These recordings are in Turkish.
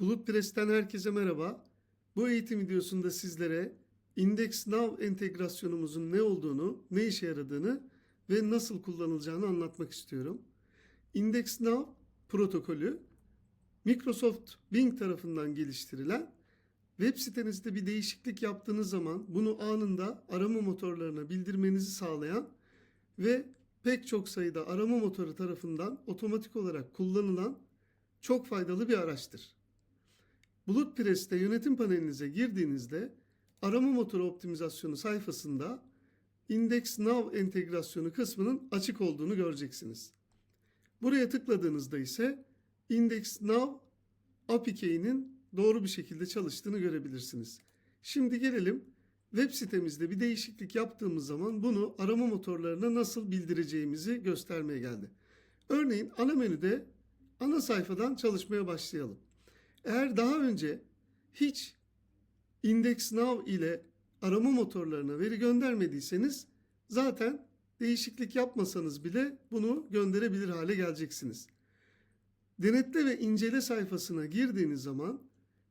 Bulut Press'ten herkese merhaba. Bu eğitim videosunda sizlere Index Now entegrasyonumuzun ne olduğunu, ne işe yaradığını ve nasıl kullanılacağını anlatmak istiyorum. Index Now protokolü Microsoft Bing tarafından geliştirilen web sitenizde bir değişiklik yaptığınız zaman bunu anında arama motorlarına bildirmenizi sağlayan ve pek çok sayıda arama motoru tarafından otomatik olarak kullanılan çok faydalı bir araçtır. Bulut Press'te yönetim panelinize girdiğinizde arama motoru optimizasyonu sayfasında Index Now entegrasyonu kısmının açık olduğunu göreceksiniz. Buraya tıkladığınızda ise Index Now API'nin doğru bir şekilde çalıştığını görebilirsiniz. Şimdi gelelim web sitemizde bir değişiklik yaptığımız zaman bunu arama motorlarına nasıl bildireceğimizi göstermeye geldi. Örneğin ana menüde ana sayfadan çalışmaya başlayalım. Eğer daha önce hiç Index Now ile arama motorlarına veri göndermediyseniz zaten değişiklik yapmasanız bile bunu gönderebilir hale geleceksiniz. Denetle ve incele sayfasına girdiğiniz zaman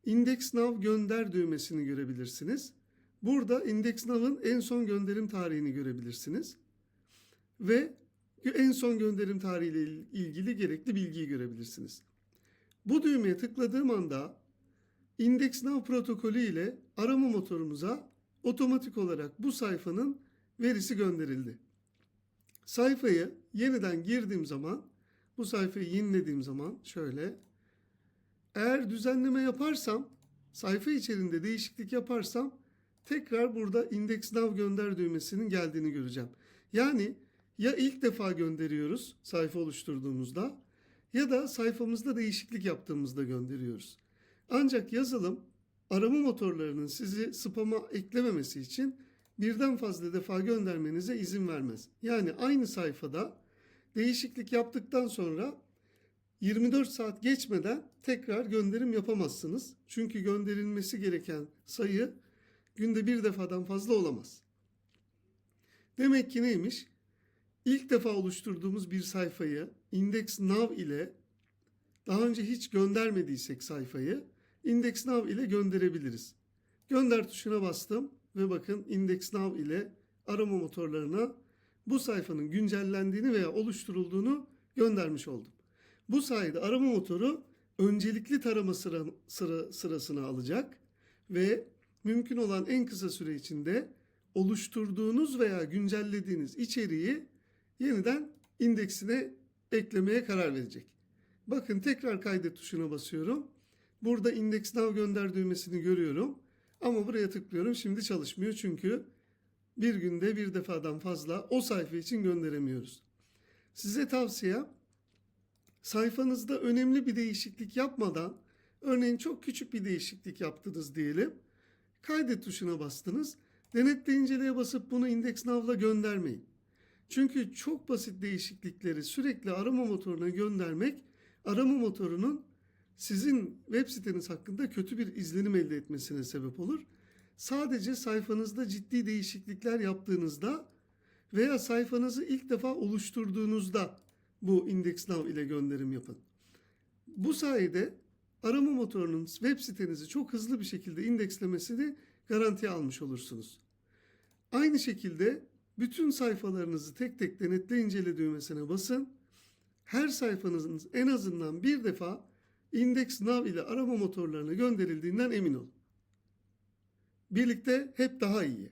Index Now gönder düğmesini görebilirsiniz. Burada Index Now'ın en son gönderim tarihini görebilirsiniz. Ve en son gönderim tarihiyle ilgili gerekli bilgiyi görebilirsiniz. Bu düğmeye tıkladığım anda Index Now protokolü ile arama motorumuza otomatik olarak bu sayfanın verisi gönderildi. Sayfayı yeniden girdiğim zaman, bu sayfayı yenilediğim zaman şöyle, eğer düzenleme yaparsam, sayfa içerisinde değişiklik yaparsam tekrar burada Index Now gönder düğmesinin geldiğini göreceğim. Yani ya ilk defa gönderiyoruz sayfa oluşturduğumuzda ya da sayfamızda değişiklik yaptığımızda gönderiyoruz. Ancak yazılım arama motorlarının sizi spama eklememesi için birden fazla defa göndermenize izin vermez. Yani aynı sayfada değişiklik yaptıktan sonra 24 saat geçmeden tekrar gönderim yapamazsınız. Çünkü gönderilmesi gereken sayı günde bir defadan fazla olamaz. Demek ki neymiş? İlk defa oluşturduğumuz bir sayfayı Index Now ile daha önce hiç göndermediysek sayfayı Index Now ile gönderebiliriz. Gönder tuşuna bastım ve bakın Index Now ile arama motorlarına bu sayfanın güncellendiğini veya oluşturulduğunu göndermiş oldum. Bu sayede arama motoru öncelikli tarama sıra, sıra, sırasını alacak ve mümkün olan en kısa süre içinde oluşturduğunuz veya güncellediğiniz içeriği yeniden indeksine eklemeye karar verecek. Bakın tekrar kaydet tuşuna basıyorum. Burada Index Now gönder düğmesini görüyorum. Ama buraya tıklıyorum şimdi çalışmıyor çünkü bir günde bir defadan fazla o sayfa için gönderemiyoruz. Size tavsiyem sayfanızda önemli bir değişiklik yapmadan örneğin çok küçük bir değişiklik yaptınız diyelim. Kaydet tuşuna bastınız. Denetle inceleye basıp bunu Index Now'la göndermeyin. Çünkü çok basit değişiklikleri sürekli arama motoruna göndermek arama motorunun sizin web siteniz hakkında kötü bir izlenim elde etmesine sebep olur. Sadece sayfanızda ciddi değişiklikler yaptığınızda veya sayfanızı ilk defa oluşturduğunuzda bu Index Now ile gönderim yapın. Bu sayede arama motorunun web sitenizi çok hızlı bir şekilde indekslemesini garantiye almış olursunuz. Aynı şekilde bütün sayfalarınızı tek tek denetle incele düğmesine basın. Her sayfanızın en azından bir defa Index Now ile arama motorlarına gönderildiğinden emin olun. Birlikte hep daha iyi.